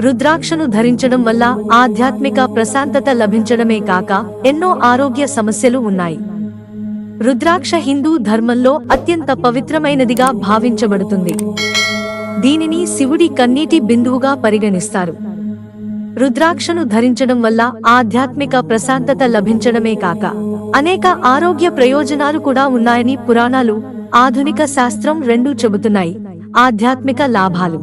రుద్రాక్షను ధరించడం వల్ల ఆధ్యాత్మిక ప్రశాంతత లభించడమే కాక ఎన్నో ఆరోగ్య సమస్యలు ఉన్నాయి. రుద్రాక్ష హిందూ ధర్మంలో అత్యంత పవిత్రమైనదిగా భావించబడుతుంది. దీనిని శివుడి కన్నీటి బిందువుగా పరిగణిస్తారు. రుద్రాక్షను ధరించడం వల్ల ఆధ్యాత్మిక ప్రశాంతత లభించడమే కాక అనేక ఆరోగ్య ప్రయోజనాలు కూడా ఉన్నాయని పురాణాలు ఆధునిక శాస్త్రం రెండూ చెబుతున్నాయి. ఆధ్యాత్మిక లాభాలు.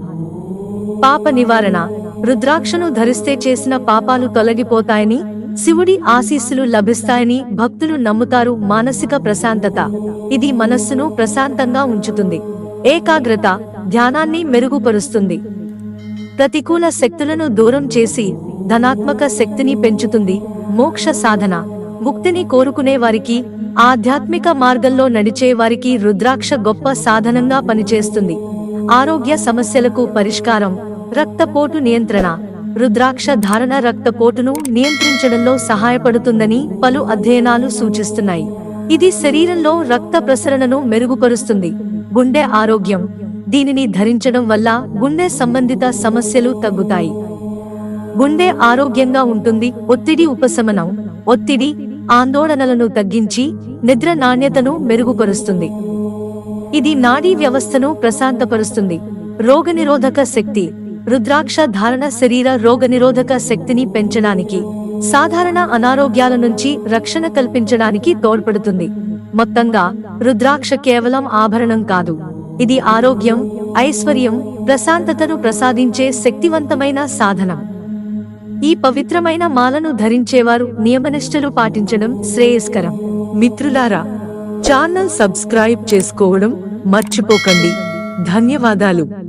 పాప నివారణ రుద్రాక్షను ధరిస్తే చేసిన పాపాలు తొలగిపోతాయని శివుడి ఆశీస్సులు లభిస్తాయని భక్తులు నమ్ముతారు మానసిక ప్రశాంతత. ఇది మనస్సును ప్రశాంతంగా ఉంచుతుంది. ఏకాగ్రత ధ్యానాన్ని మెరుగుపరుస్తుంది. ప్రతికూల శక్తులను దూరం చేసి ధనాత్మక శక్తిని పెంచుతుంది మోక్ష సాధన. ముక్తిని కోరుకునే వారికి ఆధ్యాత్మిక మార్గంలో నడిచే వారికి రుద్రాక్ష గొప్ప సాధనంగా పనిచేస్తుంది. ఆరోగ్య సమస్యలకు పరిష్కారం రక్తపోటు నియంత్రణ. రుద్రాక్ష ధారణ రక్తపోటును నియంత్రించడంలో సహాయపడుతుందని పలు అధ్యయనాలు సూచిస్తున్నాయి. ఇది శరీరంలో రక్త ప్రసరణను మెరుగుపరుస్తుంది. గుండె ఆరోగ్యం. దీనిని ధరించడం వల్ల గుండె సంబంధిత సమస్యలు తగ్గుతాయి. గుండె ఆరోగ్యంగా ఉంటుంది. ఒత్తిడి ఉపశమనం. ఒత్తిడి ఆందోళనలను తగ్గించి నిద్ర నాణ్యతను మెరుగుపరుస్తుంది. ఇది నాడీ వ్యవస్థను ప్రశాంతపరుస్తుంది. రోగనిరోధక శక్తి. రుద్రాక్ష ధారణ శరీర రోగనిరోధక శక్తిని పెంచడానికి సాధారణ అనారోగ్యాల నుంచి రక్షణ కల్పించడానికి తోడ్పడుతుంది. మొత్తంగా రుద్రాక్ష కేవలం ఆభరణం కాదు. ఇది ఆరోగ్యం ఐశ్వర్యం ప్రశాంతతను ప్రసాదించే శక్తివంతమైన సాధనం. ఈ పవిత్రమైన మాలను ధరించేవారు నియమనిష్టలు పాటించడం శ్రేయస్కరం. మిత్రులారా ఛానల్ సబ్స్క్రైబ్ చేసుకోవడం మర్చిపోకండి. ధన్యవాదాలు.